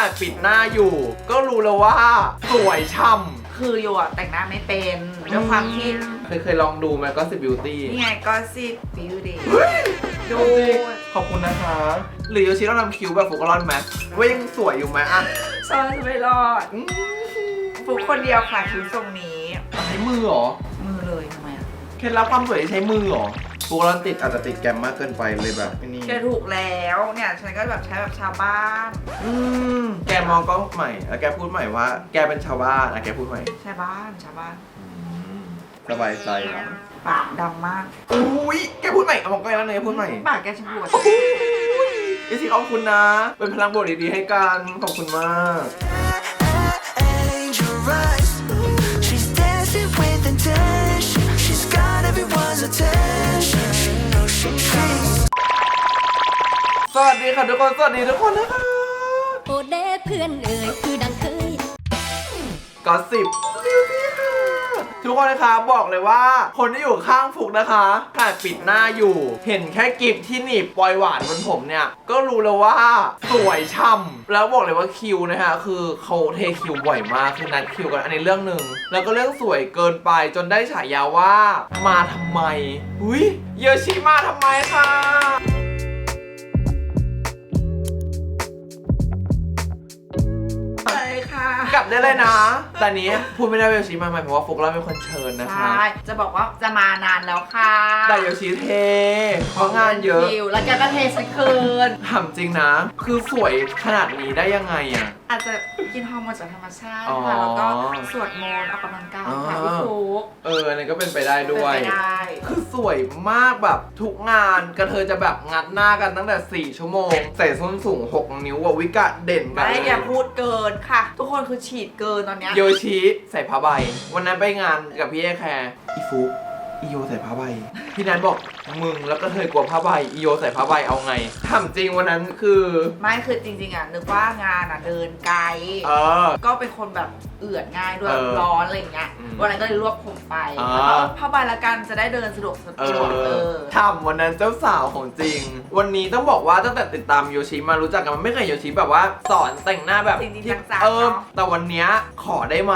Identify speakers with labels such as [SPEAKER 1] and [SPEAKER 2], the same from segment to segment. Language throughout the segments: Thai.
[SPEAKER 1] ถ่ายปิดหน้าอยู่ ก็รู้แล้วว่าสวยช่
[SPEAKER 2] คือโยอะแต่งหน้าไม่เป็นด้วยความที่ำ
[SPEAKER 1] เคยเคยลองดูไหมก็สิบิวตี้
[SPEAKER 2] นี่ไงก็สิบิวดีดู
[SPEAKER 1] ขอบคุณนะคะ หรือโยชิต้องทำคิ้วแบบฟุกรอนไหมว่ายังสวยอยู่ไหมอะ
[SPEAKER 2] ซอยจะไม่รอด
[SPEAKER 1] อืม
[SPEAKER 2] ฟุกคนเดียวค่ะคิ้วทรงนี้
[SPEAKER 1] ใช้มือเหรอ
[SPEAKER 2] มือเลยทำไมอะ
[SPEAKER 1] เคล็ดลับความสวยใช้มือเหรอฟุ กรอนติดอาจจะติดแกรมมากเกินไปเลยแบบไอ้นี่
[SPEAKER 2] แกถูกแล้วเนี่ยฉันก็แบบใช้แบบชาวบ้าน
[SPEAKER 1] อืมแกมองกล้องใหม่แล้วแกพูดใหม่ว่า แกเป็นชาวบ้านอะแกพูดใหม่
[SPEAKER 2] ชาวบ้านชาวบ้าน
[SPEAKER 1] สบายใจแล้ว
[SPEAKER 2] ปากดำมาก
[SPEAKER 1] อุ้ยแกพูดใหม่เอามองใกล้แล้วเนยพูดใหม่
[SPEAKER 2] ปากแกชมพูอะ
[SPEAKER 1] พี่ชิขอบคุณนะ เป็นพลังบวกดีๆให้กันขอบคุณมาก ค่ะทุกคน สวัสดีทุกคนนะคะ
[SPEAKER 3] โอเด้เพื่อนเอ่ยคือดังเคย
[SPEAKER 1] ก็สิบทุกคนนะคะบอกเลยว่าคนที่อยู่ข้างฟุกนะคะถ่ายปิดหน้าอยู่ เห็นแค่กิบที่หนีบปลอยหวานบนผมเนี่ย ก็รู้แล้วว่าสวยช่ำแล้วบอกเลยว่าคิวนะฮะคือเขาเทคิวบ่อยมากคือนัดคิวกันอันนี้เรื่องหนึ่งแล้วก็เรื่องสวยเกินไปจนได้ฉายาว่า มาทำไมหุยเยอชิมาทำไมคะ กลับได้เลยนะแต่อันนี้พูดไม่ได้ว่าโยชิมาใหม่เพราะว่าฟุกเราเป็นคนเชิญนะคะ
[SPEAKER 2] ใช่ จะบอกว่าจะมานานแล้วค่ะ
[SPEAKER 1] แต่โยชิเทเพราะงานเยอะ
[SPEAKER 2] คิวแล้วแกก็เทสคืน
[SPEAKER 1] ถามจริงนะ คือสวยขนาดนี้ได้ยังไงอะ
[SPEAKER 2] อาจจะ กินฮอร์โมนจากธรรมชาติ
[SPEAKER 1] อ๋อ
[SPEAKER 2] ค่ะ แล้วก็สวดมนต์ออกกำลังกายค่ะ
[SPEAKER 1] อ๋อ
[SPEAKER 2] พี่ฟุก
[SPEAKER 1] เอออันนี้ก็เป็นไปได้ด้วย
[SPEAKER 2] เป็นไปได้
[SPEAKER 1] คือสวยมากแบบทุกงานกระเธอจะแบบงัดหน้ากันตั้งแต่ 4 ชั่วโมง ใส่ส้นสูง 6 นิ้วอะวิกะเด่นกัน
[SPEAKER 2] ไม่
[SPEAKER 1] เลย
[SPEAKER 2] อย่าพูดเกินค่ะ ทุกคนคือฉีดเกินตอนเนี้ย
[SPEAKER 1] โยชิใส่ผ้าใบ วันนั้นไปงานกับพี่เอแคร์อีฟุกอีโยใส่ผ้าใบ พี่นันบอกมึงแล้วก็เธอกลัวผ้าใบอีโยใส่ผ้าใบเอาไงถามจริงวันนั้นคือ
[SPEAKER 2] ไม่คือจริงๆอะนึกว่างานอะเดินไกล
[SPEAKER 1] เออ
[SPEAKER 2] ก็เป็นคนแบบเอื่อนง่ายด้วย
[SPEAKER 1] เออ
[SPEAKER 2] ร้อนอะไรอย่างเงี้ย
[SPEAKER 1] อืม
[SPEAKER 2] วันนั้นก็เลยรวบผมไป
[SPEAKER 1] อ่า
[SPEAKER 2] แล้วก็ผ้าใบละกันจะได้เดินสะดวกสะ
[SPEAKER 1] เอ
[SPEAKER 2] ดวกเอ
[SPEAKER 1] อ
[SPEAKER 2] อ
[SPEAKER 1] ทำวันนั้นเจ้าสาวของจริง วันนี้ต้องบอกว่าตั้งแต่ติดตามโยชิมารู้จักกันมันไม่เคยโยชิแบบว่า สอนแต่งหน้าแบบ
[SPEAKER 2] จริงๆ
[SPEAKER 1] ที่
[SPEAKER 2] จังๆ
[SPEAKER 1] เออ
[SPEAKER 2] เนอะ
[SPEAKER 1] แต่วันเนี้ยขอได้ไหม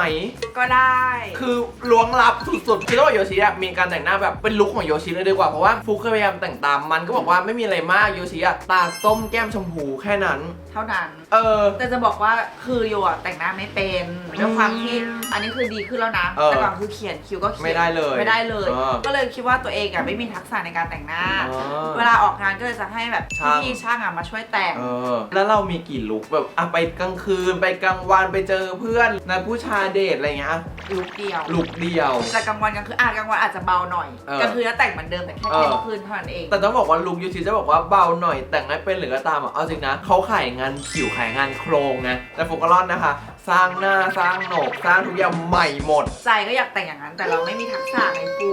[SPEAKER 2] ก็ได้
[SPEAKER 1] คือล้วงลับสุดๆคือต้องบอกโยชิอะมีการแต่งหน้าแบบเป็นลุคของโยชิเลยดีกว่าเพราะว่าฟุกเคยพยายามแต่งตามมันก็บอกว่าไม่มีอะไรมากยูชิอะตาส้มแก้มชมพูแค่นั้น
[SPEAKER 2] เท่านั้น
[SPEAKER 1] เออ
[SPEAKER 2] แต่จะบอกว่าคือโยอะแต่งหน้าไม่เป็นด้วยความที่อันนี้คือดีขึ้นแล้วนะ
[SPEAKER 1] เออ
[SPEAKER 2] แต่ก่อนคือเขียนคิ้วก็เขียน
[SPEAKER 1] ไม่ได้เลย
[SPEAKER 2] ไม่ได้เลย
[SPEAKER 1] เออ
[SPEAKER 2] ก็เลยคิดว่าตัวเองอะไม่มีทักษะในการแต่งหน้า
[SPEAKER 1] อ๋อ
[SPEAKER 2] เวลาออกงานก็เลยจะให้แบบ
[SPEAKER 1] ช่าง
[SPEAKER 2] พี่ๆช่างอะมาช่วยแต่ง
[SPEAKER 1] เออ แล้วเรามีกี่ลุคแบบอะไปกลางคืนไปกลางวันไปเจอเพื่อนนัดผู้ชายเดทอะไรเงี้ย
[SPEAKER 2] ลุคเดียว
[SPEAKER 1] ลุคเดียว
[SPEAKER 2] จะกลางวันกลางคืนอะกลางวันอาจจะเบาหน่อย
[SPEAKER 1] เออ
[SPEAKER 2] กลางคืนแล้วแต่งเหมือนเดิมแต่แค่
[SPEAKER 1] เออ
[SPEAKER 2] เที่ยงคืนเท่านั้นเอง
[SPEAKER 1] แต่ต้องบอกว่าลุคยูชิจะบอกว่าเบาหน่อยแต่งให้เป็นหรือก็ตามอะเอาจริงนะเขาขายงานผิวขายงานโครงนะ แต่โฟกัสรอนนะคะ สร้างหน้าสร้างโหนกสร้างทุกอย่างใหม่หมด
[SPEAKER 2] ใจก็อยากแต่งอย่างนั้น แต่เราไม่มีทักษะในฟู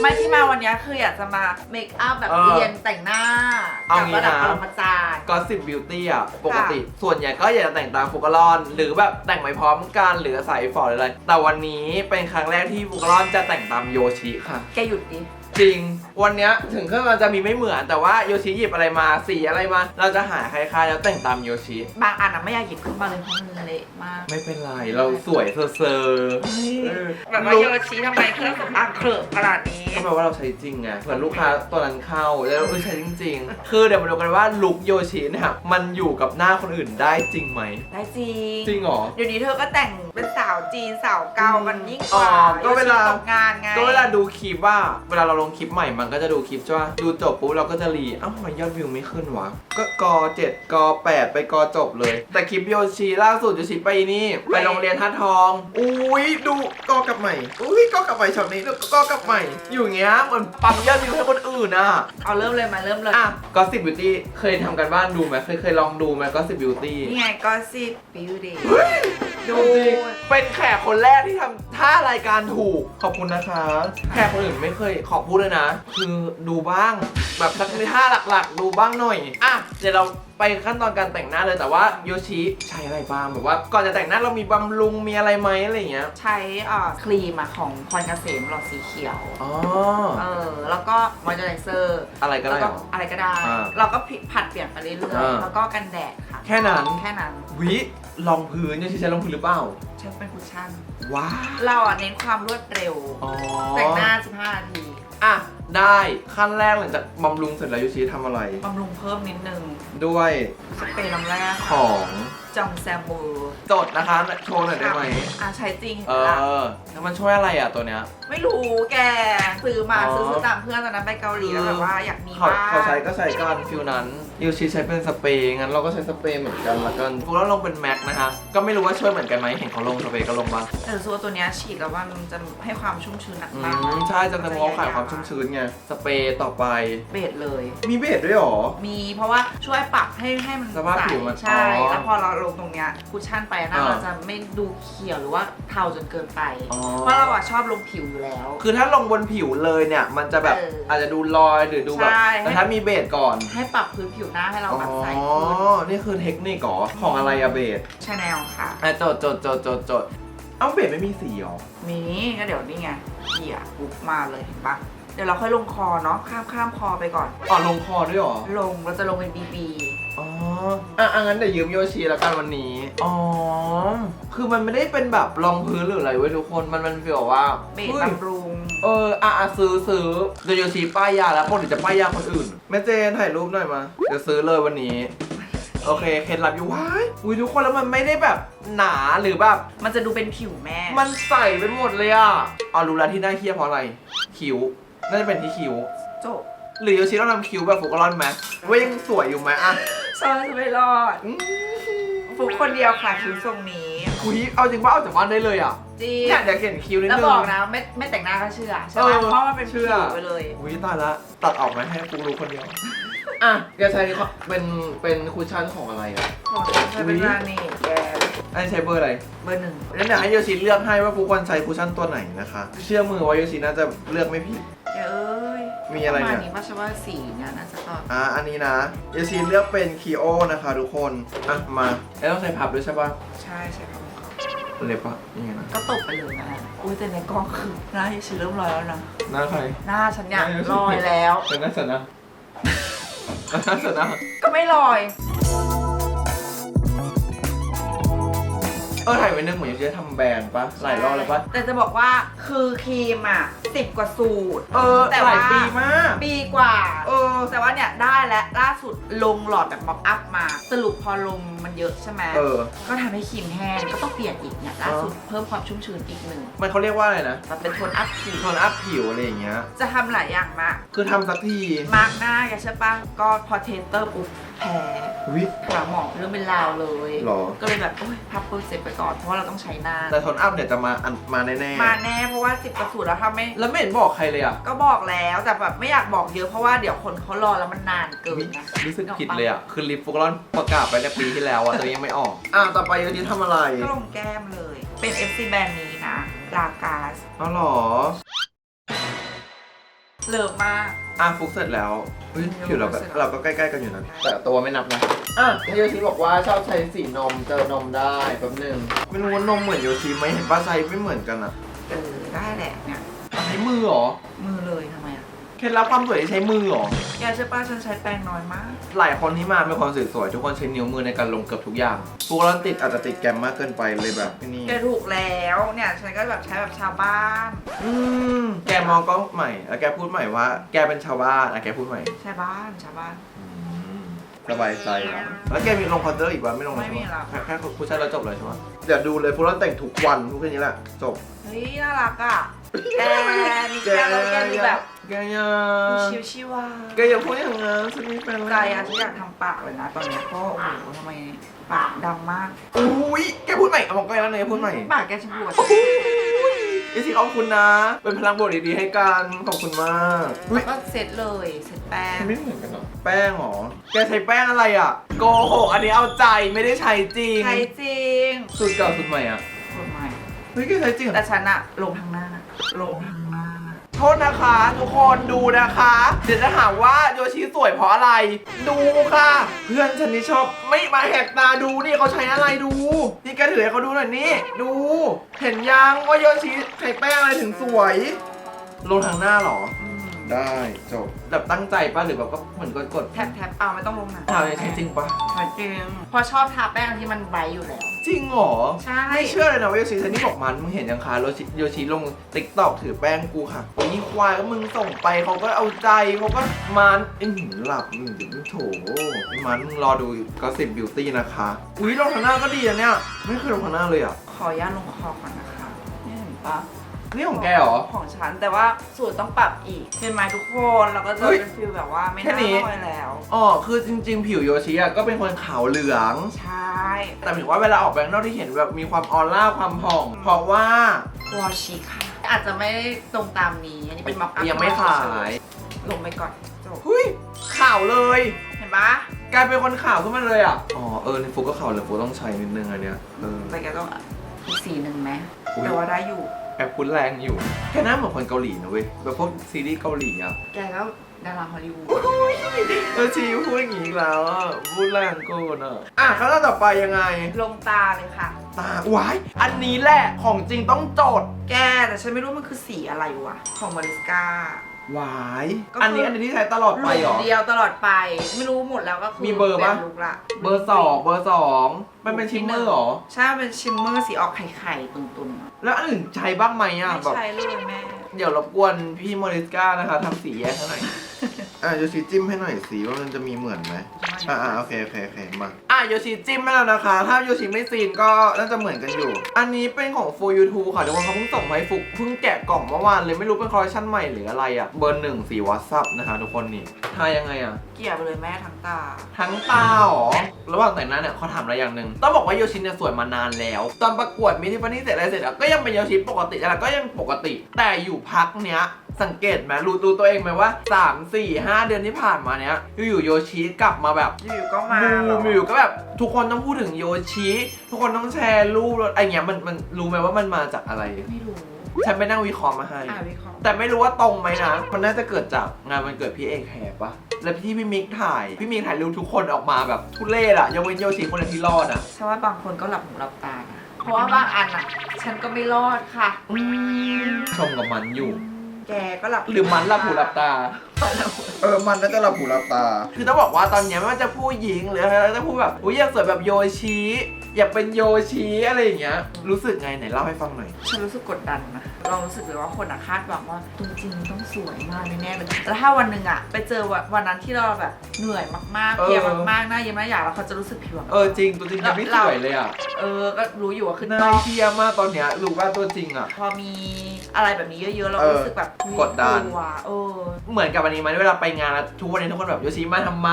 [SPEAKER 2] ไม่ที่มาวันนี้คืออยากจะมาเมคอัพแบบ
[SPEAKER 1] เออ
[SPEAKER 2] เรียนแต่งหน้า
[SPEAKER 1] เอา
[SPEAKER 2] กั
[SPEAKER 1] งี้
[SPEAKER 2] ระดับ
[SPEAKER 1] นะ
[SPEAKER 2] ปรมาจารย์
[SPEAKER 1] ก็สิบบิวตี้อะ ปกติ ส่วนใหญ่ก็อยากจะแต่งตามฟูกรอน หรือแบบแต่งไปพร้อมกันหรือใส่ฟอร์ดอะไรแต่วันนี้เป็นครั้งแรกที่ฟูกรอนจะแต่งตามโยชิค่ะ
[SPEAKER 2] แกหยุดดิ
[SPEAKER 1] จริง วันเนี้ยถึงเครื่องมันจะมีไม่เหมือน แต่ว่าโยชิหยิบอะไรมาสีอะไรมา เราจะหาคล้ายๆแล้วแต่งตามโยชิ
[SPEAKER 2] บางอันอะไม่อยากหยิบขึ้นมาเลยเพราะมันเละมาก
[SPEAKER 1] ไม่เป็นไร เราสวยเซอร์เซอร์เออ
[SPEAKER 2] แบบว่าโยชิทำไมเครื่องสำอางเคลอะขนาดนี้
[SPEAKER 1] ก็แปลว่าเราใช้จริงไงเผื่อลูกค้าตัวนั้นเข้าแล้วเออใช้จริง ๆ คือเดี๋ยวมาดูกันว่าลุคโยชิเนี่ยมันอยู่กับหน้าคนอื่นได้จริงไหม
[SPEAKER 2] ได้จริง
[SPEAKER 1] จริงเหรอ
[SPEAKER 2] เดี๋ยวนี้เธอก็แต่งเป็นสาวจีนสาวเกา มันยิ่งก
[SPEAKER 1] อ๋อ
[SPEAKER 2] ว่า
[SPEAKER 1] ก็เวลา
[SPEAKER 2] โยชิตกงานไง
[SPEAKER 1] ก็เวลาดูคลิปว่าเวลาเราลงคลิปใหม่มันก็จะดูคลิปใช่ปะดูจบปุ๊บเราก็จะรีเอ้าทำไมยอดวิวไม่ขึ้นวะ ก็กอ7กอ8ไปกอจบเลย แต่คลิปโยชิล่าสุดโยชิไปนี่ ไปโรงเรียนท่าทอง อุ้ยดูกอกลับใหม่ อุ้ยกอกลับใหม่ช็อตนี้ดูกอกลับใหม่ อยู่อย่างเงี้ยเหมือนปั๊มยอดวิวให้คนอื่นอะ
[SPEAKER 2] เอาเริ่มเลยมาเริ่มเลย
[SPEAKER 1] อะก็สิบบิวตี้เคยทำกันบ้านดูไหมเคยเคยลองดูไหมก็สิบบิวตี้
[SPEAKER 2] นี่ไงก็สิบิวดีดู
[SPEAKER 1] เป็นแขกคนแรกที่ทำท่ารายการถูกขอบคุณนะคะ แขกคนอื่นไม่เคยขอพูดเลยนะคือดูบ้าง แบบสักท่าหลักๆ ดูบ้างหน่อย อะ เดี๋ยวเราไปขั้นตอนการแต่งหน้าเลยแต่ว่าโยชิใช้อะไรบ้างแบบว่าก่อนจะแต่งหน้าเรามีบำรุงมีอะไรไหมอะไรอย่างเงี้ย
[SPEAKER 2] ใช้เอ่อครีมอะของพรเกษมหลอดสีเขียว
[SPEAKER 1] อ๋อ
[SPEAKER 2] เออ แล้วก็มอยเจอไรเซอร์
[SPEAKER 1] อะไรก็
[SPEAKER 2] แล้ว
[SPEAKER 1] ได้
[SPEAKER 2] ก็
[SPEAKER 1] เหรอ
[SPEAKER 2] อะไรก็ได้
[SPEAKER 1] อ่า
[SPEAKER 2] เราก็ผิดผัดเปลี่ยนไปเรื่อย
[SPEAKER 1] อ่า
[SPEAKER 2] ๆ แล้วก็กันแดดค่ะ
[SPEAKER 1] แค่นั้น
[SPEAKER 2] แค่นั้น
[SPEAKER 1] วิรองพื้นโยชิใช้รองพื้นหรือเปล่า
[SPEAKER 2] ใช้เป็นคุชชั่น
[SPEAKER 1] ว้าว
[SPEAKER 2] เราอะเน้นความรวดเร็ว
[SPEAKER 1] อ๋อ
[SPEAKER 2] แต่งหน้า 15 นาที
[SPEAKER 1] อะ ได้ขั้นแรกหลังจากบำรุงเสร็จแล้วโยชิทำอะไร
[SPEAKER 2] บำรุงเพิ่มนิดนึง
[SPEAKER 1] ด้วย
[SPEAKER 2] สเปรย์น้ำแร่
[SPEAKER 1] ของ
[SPEAKER 2] จองแซมบู
[SPEAKER 1] จดนะคะโชว์หน่อยได้ไหม
[SPEAKER 2] อะใช้จริง
[SPEAKER 1] เอ
[SPEAKER 2] ละ
[SPEAKER 1] อแล้วมันช่วยอะไรอะตัวเนี้ย
[SPEAKER 2] ไม่รู้แกซื้อมา
[SPEAKER 1] อ๋อ
[SPEAKER 2] ซื้อตามเพื่อนตอนนั้นไปเกาหลีแล้วแบบว่าอยากมี
[SPEAKER 1] เขา
[SPEAKER 2] บ้าง
[SPEAKER 1] เขาใช้ก็ใช้กันฟิลนั้น ยูชิใช้เป็นสเปรย์งั้นเราก็ใช้สเปรย์เหมือนกันละกันพวกเราลงเป็นแม็กนะคะ ก็ไม่รู้ว่าช่วยเหมือนกันไหมเห็นเขาลงสเปรย์ก็ลงบ้าง
[SPEAKER 2] แต่รู้สึกว่าตัวเนี้ยฉีดแล้วมันจะให้ความชุ่มชื้นหนัก
[SPEAKER 1] อื
[SPEAKER 2] มาก
[SPEAKER 1] มใช่จะจะมองขายความชุ่มชื้นไงสเปรย์ต่อไป
[SPEAKER 2] เบสเลย
[SPEAKER 1] มีเบสด้วยเหรอ
[SPEAKER 2] มีเพราะว่าช่วยปรับให้ให้มัน
[SPEAKER 1] สภาพ
[SPEAKER 2] ใส
[SPEAKER 1] ผิวมัน
[SPEAKER 2] ใช่
[SPEAKER 1] อ๋อ
[SPEAKER 2] แล้วพอเราลงตรงเนี้ยคุชชั่นไปหน้า
[SPEAKER 1] อ่า
[SPEAKER 2] เราจะไม่ดูเขียวหรือว่าเทาจนเกินไป
[SPEAKER 1] อ๋อ
[SPEAKER 2] เพราะเราอะชอบลงผิวอยู่แล้ว
[SPEAKER 1] คือถ้าลงบนผิวเลยเนี่ย มันจะแบบ
[SPEAKER 2] เอออ
[SPEAKER 1] อาจจะดูรอยหรือดูแบบ
[SPEAKER 2] ใช่
[SPEAKER 1] แต่ถ้ามีเบสก่อน
[SPEAKER 2] ให้ปรับพื้นผิวหน้าให้เรา
[SPEAKER 1] อ๋อ
[SPEAKER 2] แบบใสขึ้น
[SPEAKER 1] นี่คือเทคนิคเหรอของอะไรอะเบส
[SPEAKER 2] ชาแนลค่ะ
[SPEAKER 1] อะจดจดจดจดจดเอ้าเบสไม่มีสีเหรอ
[SPEAKER 2] มีก็เดี๋ยวนี่ไงเขี่ยปุ๊บมาเลยเห็นปะเดี๋ยวเราค่อยลงคอเนาะข้ามข้ามคอไปก่อน
[SPEAKER 1] อ๋อลงคอด้วยเหรอ
[SPEAKER 2] ลงเราจะลงเป็นบีบี
[SPEAKER 1] อ๋ออะอะงั้นเดี๋ยวยืมโยชิแล้วกันวันนี้ อ๋อ คือมันไม่ได้เป็นแบบรองพื้นหรืออะไรเว้ยทุกคน มันมันฟีลว่า
[SPEAKER 2] เบส
[SPEAKER 1] ฮ้ย
[SPEAKER 2] บำรุง
[SPEAKER 1] เอออะอะซื้อซื้อเดี๋ยวโยชิป้ายยาแล้วปกติจะป้ายยาคนอื่น แม่เจนถ่ายรูปหน่อยมา เดี๋ยวซื้อเลยวันนี้ โอเค เคล็ดลับอยู่ว้ายอุ้ยทุกคนแล้วมันไม่ได้แบบหนาหรือแบบ
[SPEAKER 2] มันจะดูเป็นผิวแม่
[SPEAKER 1] มันใสไปหมดเลยอะอ๋อรู้แล้วที่หน้าเคี้ยเพราะอะไร คิ้ว น่าจะเป็นที่คิ้ว
[SPEAKER 2] จบ
[SPEAKER 1] หรือโยชิต้องทำคิ้วแบบฟุกอลอนไหมว่ายังสวยอยู่ไหมอะ
[SPEAKER 2] ซอยจะไม่รอด
[SPEAKER 1] อืม
[SPEAKER 2] ฟุกคนเดียวค่ะคิ้วทรงนี้
[SPEAKER 1] คุยเอาจริงว่าเอาจากบ้านได้เลยอะ
[SPEAKER 2] จริง
[SPEAKER 1] เนี่ยอยากเห็นคิ้วนิด
[SPEAKER 2] แล้ว
[SPEAKER 1] นึง
[SPEAKER 2] บอกนะไม่ไม่แต่งหน้าก็เชื่อใช่ไหม
[SPEAKER 1] เออ
[SPEAKER 2] เพราะมันเป็น
[SPEAKER 1] เชื่
[SPEAKER 2] ผิ
[SPEAKER 1] อ
[SPEAKER 2] วไปเลย
[SPEAKER 1] อุ้ยตายละตัดออกไหมให้ฟุกรู้คนเดียว อะแกใช้เป็นเป็นคุชชั่นของอะไรอะ
[SPEAKER 2] ของฉันเป็นรานี่แก
[SPEAKER 1] อันนี้ใช้เบอร์อะไร
[SPEAKER 2] เบอร์หนึ่ง
[SPEAKER 1] แล้วเดี๋ยวให้โยชิเลือกให้ว่าฟุกควรใช้คุชชั่นตัวไหนนะคะ เชื่อมือว่าโยชิน่าจะเลือกไม่ผิด
[SPEAKER 2] แกเอ้ย
[SPEAKER 1] มีอะไรเนี่ย
[SPEAKER 2] ปมาณนี้ป่ะใช่ว่าสีเนี่ยน่าจะก็
[SPEAKER 1] อะอันนี้นะโยชิเลือกเป็นคีโอนะคะทุกคนอะมาแล้วต้องใช้พับด้วยใช่ปะ
[SPEAKER 2] ใช่ใช่ครับ
[SPEAKER 1] เล็บปะยังไงนะ
[SPEAKER 2] ก็ตบไปเลยนะอุ้ยแต่ในกล้องคือหน้าฉันเริ่มลอยแล้วนะ
[SPEAKER 1] หน้าใคร
[SPEAKER 2] หน้าฉันเนี่ยลอยแล้ว
[SPEAKER 1] เป็นหน้าสันนะห น้าสันนะ
[SPEAKER 2] ก็ไม่ลอย
[SPEAKER 1] ออถ่ายไปนึงเหมือนจะทำแบรนด์ปะหลายรอบแล้วปะ
[SPEAKER 2] แต่จะบอกว่าคือครีมอะสิบกว่าสูตร
[SPEAKER 1] เออ
[SPEAKER 2] แต่
[SPEAKER 1] หลาย
[SPEAKER 2] ว่า
[SPEAKER 1] ปีมาก
[SPEAKER 2] ปีกว่า
[SPEAKER 1] เออ
[SPEAKER 2] แต่ว่าเนี่ยได้แล้วล่าสุดลงหลอดแบบม็อกอัพมา สรุปพอลงมันเยอะใช่ไหม
[SPEAKER 1] เออ
[SPEAKER 2] ก็ทำให้ครีมแห้งก็ต้องเปลี่ยนอีกเนี่ยล่าสุดเพิ่มความชุ่มชื้นอีกหนึ่ง
[SPEAKER 1] มันเขาเรียกว่าอะไรนะ
[SPEAKER 2] มันเป็นโทนอัพผิว
[SPEAKER 1] โทนอัพผิวอะไรอย่างเงี้ย
[SPEAKER 2] จะทำหลายอย่างมาก
[SPEAKER 1] คือทำสักที
[SPEAKER 2] มาร์กหน้าแกใช่ปะก็พอเทสเตอร์ปุ๊บแพ้
[SPEAKER 1] วิ
[SPEAKER 2] หาหมอเรื่องเป็นราวเลย
[SPEAKER 1] หรอ
[SPEAKER 2] ก็เลยแบบ โอ๊ยพับโปรเจกต์ไปก่อนเพราะว่าเราต้องใช้หน้า
[SPEAKER 1] แต่โทนอัพเนี่ยจะมาอันมาแน่ๆ
[SPEAKER 2] มาแน่เพราะว่าสิบกระสูตรแล้วถ้าไม่
[SPEAKER 1] แล้วไม่เห็นบอกใครเลยอะ
[SPEAKER 2] ก็บอกแล้วแต่แบบไม่อยากบอกเยอะเพราะว่าเดี๋ยวคนเขารอแล้วมันนานเกินนะ
[SPEAKER 1] รู้สึกผิดเลยอะ คือลิปฟุกลอนประกาศไปในปีที่แล้วอะ แต่ยังไม่ออก อะต่อไปยูทีทำอะไร
[SPEAKER 2] ก็ลงแก้มเลย เป็น FC แบรนด์นี้นะลากาส
[SPEAKER 1] อ๋อเหรอ
[SPEAKER 2] เลิฟมาก
[SPEAKER 1] อะฟุกเสร็จแล้วเฮ้ยผิวเราก็
[SPEAKER 2] เสร็จแล้ว
[SPEAKER 1] เราก็ใกล้ๆกันอยู่นะแต่ตัวไม่นับนะอะโยชิบอกว่าชอบใช้สีนมเจอนมได้แป๊บนึงไม่รู้ว่านมเหมือนโยชิไหมเห็นป้าใช้ไม่เหมือนกันอะ
[SPEAKER 2] เออ ได้แหละเนี่ย
[SPEAKER 1] ใช้มือเหรอ
[SPEAKER 2] มือเลยทำไมอะ
[SPEAKER 1] เคล็ดลับความสวยที่ใช้มือเหรอ
[SPEAKER 2] แกใช่ป้าฉันใช้แป้งน้อยมาก
[SPEAKER 1] หลายคนที่มาเป็นคนสวยๆทุกคนใช้นิ้วมือในการลงเกือบทุกอย่างฟุกลอนติดอาจจะติดแกรมมากเกินไปเลยแบบนี่
[SPEAKER 2] แกถูกแล้วเนี่ยฉันก็แบบใช้แบบชาวบ้าน
[SPEAKER 1] อืมแกมองกล้องใหม่ แล้วแกพูดใหม่ว่า แกเป็นชาวบ้านอะแกพูดใหม่
[SPEAKER 2] ชาวบ้านชาวบ้าน
[SPEAKER 1] สบายใจแล้วแล้วแกมีลงคอนเตอร์อีกวะไม่ลง
[SPEAKER 2] ไม่มีหรอก
[SPEAKER 1] แค่แค่คุชชั่นแล้วจบเลยใช่ไหมเดี๋ยวดูเลยฟุกลอนแต่งทุกวันทุกแค่นี้แหละจบ
[SPEAKER 2] เฮ้ยน่ารักอะแกนี่แกแล้วแกดูแบบ
[SPEAKER 1] แกอย่า
[SPEAKER 2] ชิวชิวา
[SPEAKER 1] แกอย่าพูดอย่างนั้นฉันมีแฟนแล้ว
[SPEAKER 2] ใจอะฉันอยากทำปากเลยนะตอนเนี้ยเพราะโอ้โหทำไมปากดำมาก
[SPEAKER 1] อุ้ยแกพูดใหม่เอามองใกล้แล้วเนยพูดใหม่
[SPEAKER 2] ปากแกชมพูอะ
[SPEAKER 1] อีสิขอบคุณนะ เป็นพลังบวกดีๆให้กันขอบคุณมากอุ้ย
[SPEAKER 2] ก็เสร็จเลยเสร็จแป้ง
[SPEAKER 1] ไม่เหมือนกันหรอแป้งเหรอแกใช้แป้งอะไรอะโกหกอันนี้เอาใจไม่ได้ใช้จริง
[SPEAKER 2] ใช้จริง
[SPEAKER 1] สูตรเก่าสูตรใหม่อะ
[SPEAKER 2] คนใหม่
[SPEAKER 1] เฮ้ยแกใช้จริงเหรอ
[SPEAKER 2] แต่ฉันอะลงทางหน้าลงทางหน้า
[SPEAKER 1] โทษนะคะทุกคนดูนะคะ เดี๋ยวจะถามว่าโยชิสวยเพราะอะไร ดูค่ะ เพื่อนฉันนี่ชอบไม่มาแหกตาดูนี่เขาใช้อะไรดู นี่กระถือให้เขาดูหน่อยนี่ดู เห็นยังว่าโยชิใช้แป้งอะไรถึงสวย ลงทางหน้าหรอ ได้จบ แบบตั้งใจป่ะหรือแบบก็เหมือนกดกด
[SPEAKER 2] แท็บแท็บเอาไม่ต้องลงหนัง
[SPEAKER 1] ทาใช้จริงป่ะ
[SPEAKER 2] ถ่ายจริงเพอชอบทาแป้งที่มันไบรท์อยู่แล้ว
[SPEAKER 1] จริงเหรอ
[SPEAKER 2] ใช่
[SPEAKER 1] ไม่เชื่อเลยนะว่าโยชิซันนี่บอกมัน มึงเห็นยังคะโยชิโยชิลงติ๊กตอกถือแป้งกูค่ะโอ้ยควายก็มึงส่งไปเขาก็เอาใจเขาก็มันไอ้หนูหลับมึงเดี๋ยวโถไอ้มันมึงรอดูก็สิบบิวตี้นะคะ อุ้ยรองเท้าหน้าก็ดีอะเนี่ย ไม่เคยรองเท้าหน้าเลยอะ
[SPEAKER 2] ขออนุญาตลงคอก่อนนะคะนี่เห็นปะ
[SPEAKER 1] นี่ของแกเหรอ
[SPEAKER 2] ของฉันแต่ว่าสูตรต้องปรับอีกเห็นไหมทุกคนเราก็จะ
[SPEAKER 1] เฮ้ย
[SPEAKER 2] เป็นฟิลแบบว่าไม่
[SPEAKER 1] แค่
[SPEAKER 2] น่า
[SPEAKER 1] นี้
[SPEAKER 2] น้อยแล้ว
[SPEAKER 1] อ๋อคือจริง ๆ ผิวโยชิอะก็เป็นคนขาวเหลือง
[SPEAKER 2] ใช่
[SPEAKER 1] แต่หมายถึงว่าเวลาออกไปข้างนอกที่เห็นแบบมีความออร่าความผ่อง เพราะว่า
[SPEAKER 2] วอชิค่ะ อาจจะไม่ตรงตามนี้อันนี้เป็นม็อกอัพ
[SPEAKER 1] ยังไม่ขาย
[SPEAKER 2] ลงไปก่อนจบ
[SPEAKER 1] หุ้ยขาวเลย
[SPEAKER 2] เห็นปะ
[SPEAKER 1] กลายเป็นคนขาวขึ้นมาเลยอะ อ๋อ เออในฟุกก็ขาวเลยฟุกต้องใช้นิดนึงอันเนี้ยเออ
[SPEAKER 2] แต่แกต้องอีกสีหนึ่งไหม
[SPEAKER 1] อุ๊ย
[SPEAKER 2] แต่ว่าได้อยู่
[SPEAKER 1] แอบพุ้นแรงอยู่แค่หน้าเหมือนคนเกาหลีนะเว้ยแบบพวกซีรีส์เกาหลีอะ
[SPEAKER 2] แกก็ดาราฮอลลีวูด
[SPEAKER 1] เออชีพูดอย่างงี้อีกแล้วอะพูดแรงเกูนอะอะขั้นตอนต่อไปยังไง
[SPEAKER 2] ลงตาเลยค่ะ
[SPEAKER 1] ตาว้าย อันนี้แหละของจริงต้องจด
[SPEAKER 2] แกแต่ฉันไม่รู้มันคือสีอะไรวะ ของมาริสกา
[SPEAKER 1] หวาย
[SPEAKER 2] ก็คืออั
[SPEAKER 1] อันนี้อันนี้ที่ใช้ตลอดไปเหรอ
[SPEAKER 2] เดียวตลอดไป ไม่รู้หมดแล้วก็คือ
[SPEAKER 1] มีเบอร์ปะ
[SPEAKER 2] ปลี่ยนลุกละ
[SPEAKER 1] เบอร์สองเบอร์สองมันเป็นชิมเมอร์เหรอ
[SPEAKER 2] ใช่มันเป็นชิมเมอร์สีออกไข่ไข่ๆตุ่นๆอะ
[SPEAKER 1] แล้วอันอื่นใช้บ้างไหมอะ
[SPEAKER 2] ไม่
[SPEAKER 1] แบบ
[SPEAKER 2] ใช่เลยแม่
[SPEAKER 1] เดี๋ยวรบกวนพี่โมริสกานะคะทำสีแยกให้หน่อยอะโยชิจิ้มให้หน่อยสีว่ามันจะมีเหมือนไหมอ่าโอเคโอเคโอเคมาอะโยชิจิ้มให้แล้วนะคะ ถ้าโยชิไม่ซีนก็น่าจะเหมือนกันอยู่ อันนี้เป็นของ for you t u ค่ะเดี๋ยววันเขาเพิ่งส่งมาให้ฟุกเพิ่งแกะกล่องเมื่อวานเลยไม่รู้เป็นคอลเลคชันใหม่หรืออะไรอะเบอร์หนึ่งสีวอทซับนะคะทุกคนนี่ทายยังไงอะ
[SPEAKER 2] เกลี่ยไปเลยแม่ทั้งตา
[SPEAKER 1] ทั้งตาเหรอ ระหว่างแต่งหน้าเนี่ยเขาถามอะไรอย่างหนึ่ง ต้องบอกว่าโยชิเนี่ยสวยมานานแล้ว ตอนประกวดมิทิฟานี่เสร็จอะไรเสร็จอะก็ยังเป็นโยชิปกติอะไรก็ยังปกติ แต่อยู่พักเนี้ย สังเกตไหมรู้ตัวตัวเองไหมว่า 3 4 5 เดือนที่ผ่านมาเนี้ยอยู่ๆโยชิกลับมาแบบ
[SPEAKER 2] อยู่ๆก็มา
[SPEAKER 1] บู
[SPEAKER 2] เหรอ
[SPEAKER 1] มอยู่ๆก็แบบทุกคนต้องพูดถึงโยชิทุกคนต้องแชร์รูปอะไรเงี้ยมันมันรู้ไหมว่ามันมาจากอะไร
[SPEAKER 2] ไม่รู้
[SPEAKER 1] ฉันไปนั่งวิเคราะห์มาให้
[SPEAKER 2] อ่าวิเคราะห์
[SPEAKER 1] แต่ไม่รู้ว่าตรงไหมนะ มันน่าจะเกิดจากงานวันเกิดพี่เอกแฮปะแล้วที่พี่มิกถ่าย พี่มิกถ่ายรูปทุกคนออกมาแบบทุเล่อะยกเว้นโยชิคนเดียวที่รอดอะ
[SPEAKER 2] ฉันว่าบางคนก็หลับหูหลับตานะเพราะว่าบางอันอะ ฉันก็ไม่รอดค่ะ
[SPEAKER 1] ชมกับมันอยู่
[SPEAKER 2] แกก็หลับ
[SPEAKER 1] หรือมันหลับหูหลับตาเออมันน่าจะหลับหูหลับตา คือต้องบอกว่าตอนเนี้ยไม่ว่าจะผู้หญิงหรืออะไรจะพูดแบบอุ้ยอยากสวยแบบโยชิอยากเป็นโยชิอะไรอย่างเงี้ย รู้สึกไงไหนเล่าให้ฟังหน่อย
[SPEAKER 2] ฉันรู้สึกกดดันนะเรารู้สึกเลยว่าคนอะคาดหวังว่าตัวจริงต้องสวยมากแน่ๆเลยแต่ถ้าวันหนึ่งอะไปเจอวันวันนั้นที่เราแบบเหนื่อยมากๆ
[SPEAKER 1] เออ
[SPEAKER 2] เพลียมากๆหน้าเยิ้มหน้าหยาแล้วเขาจะรู้สึกผิดหวัง
[SPEAKER 1] เออจริงตัวจริงจะไม่สวยเลยอะ
[SPEAKER 2] เออ ก็รู้อยู่ว่าขึ้น
[SPEAKER 1] หน้า
[SPEAKER 2] ต้อง
[SPEAKER 1] เทียมากตอนเนี้ยรู้ว่าตัวจริงอะ
[SPEAKER 2] พอมี อะไรแบบนี้เยอะๆ เรา
[SPEAKER 1] เออ
[SPEAKER 2] รู้สึกแบบ
[SPEAKER 1] กดดัน
[SPEAKER 2] กลัวเออ
[SPEAKER 1] เหมือนกับวันนี้มันเวลาไปงานแล้วทุกวันนี้ทุกคนแบบโยชิมาทำไม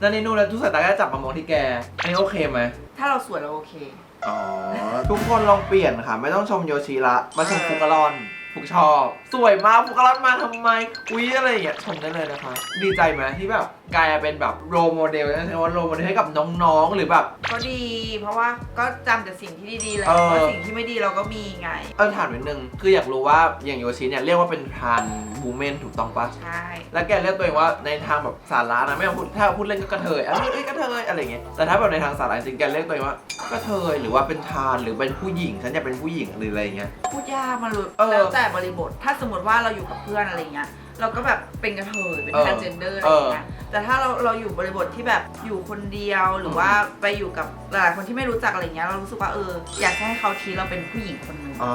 [SPEAKER 1] นั่นนี่นู่นแล้วทุกสายตาก็จะจับมามองที่แกอันนี้โอเคไหม
[SPEAKER 2] ถ้าเราสวยเราโอเค
[SPEAKER 1] อ๋อทุกคนลองเปลี่ยนค่ะ ไม่ต้องชมโยชิละมาชม
[SPEAKER 2] เออ
[SPEAKER 1] ฟุกกะลอนฟุกชอบ สวยมากฟุกกะลอนมาทำไมอุ๊ยอะไรอย่างเงี้ยชมได้เลยนะคะ ดีใจไหมที่แบบกลายเป็นแบบโรโมเดลนะใช่ว่าโรโมเดลให้กับน้องๆ หรือแบบ
[SPEAKER 2] ก็ดี เพราะว่าก็จำแต่สิ่งที่ดีๆแหละ
[SPEAKER 1] เออ
[SPEAKER 2] เพราะสิ่งที่ไม่ดีเราก็มีไง
[SPEAKER 1] เออถามนิดนึงคืออยากรู้ว่าอย่างโยชิเนี่ยเรียกว่าเป็นทรานบูเมนถูกต้องปะ
[SPEAKER 2] ใช่
[SPEAKER 1] แล้วแกเรียกตัวเองว่าในทางแบบสาระนะไม่เอาพูดถ้าพูดเล่นก็กระเทยอะเอ้ยกระเทยอะไรอย่างเงี้ยแต่ถ้าแบบในทางสาระจริงแกเรียกตัวเองว่ากระเทยหรือว่าเป็นทานหรือเป็นผู้หญิงฉันอยากเป็นผู้หญิงหรืออะไรอย่างเงี้ย
[SPEAKER 2] พูดยากมันรู้
[SPEAKER 1] เออ
[SPEAKER 2] แล้วแต่บริบท ถ้าสมมติว่าเราอยู่กับเพื่อนอะไรเงี้ย เราก็แบบเป็นกระเทยเป็น
[SPEAKER 1] เออ
[SPEAKER 2] ทางเจนเดอร์อะไรเงี้ยแต่ถ้าเราเราอยู่บริบทที่แบบอยู่คนเดียวหรือว่าไปอยู่กับหลายๆคนที่ไม่รู้จักอะไรเงี้ยเรารู้สึกว่าเอออยากจะให้เขาทีเราเป็นผู้หญิงคนหนึ่ง
[SPEAKER 1] อ่า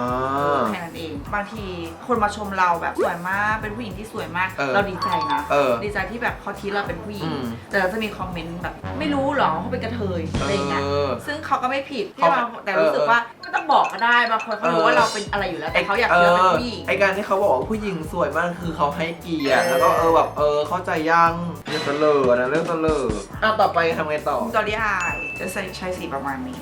[SPEAKER 2] แค่นั้นเอง บางทีคนมาชมเราแบบสวยมาก เป็นผู้หญิงที่สวยมาก
[SPEAKER 1] เออ
[SPEAKER 2] เราดีใจนะ
[SPEAKER 1] เออ
[SPEAKER 2] ดีใจที่แบบเขาทีเราเป็นผู้หญิง
[SPEAKER 1] อืม
[SPEAKER 2] แต่เราจะมีคอมเมนต์แบบ ไม่รู้หรอเขาเป็นกระเทยอะไรเงี้ย
[SPEAKER 1] เออ
[SPEAKER 2] ซึ่งเขาก็ไม่ผิดที่
[SPEAKER 1] เขา
[SPEAKER 2] เราแต่รู้สึก
[SPEAKER 1] เออ
[SPEAKER 2] ว่าไม่ต้องบอกก็ได้ บางคนเขารู้ว่าเราเป็นอะไรอยู่แล้ว แต่เขาอยากเจอเป็นผู้หญิง
[SPEAKER 1] ไอการที่เขาบอกว่าผู้หญิงสวยมากคือเขาให้เกียรติ
[SPEAKER 2] เออ
[SPEAKER 1] แล้วก็เออแบบเออเข้าใจยังเรื่องเตลอนะเรื่องเตลออะต่อไปทำไงต่อ
[SPEAKER 2] จอรี่ไอจะใช้ใช้สีประมาณนี้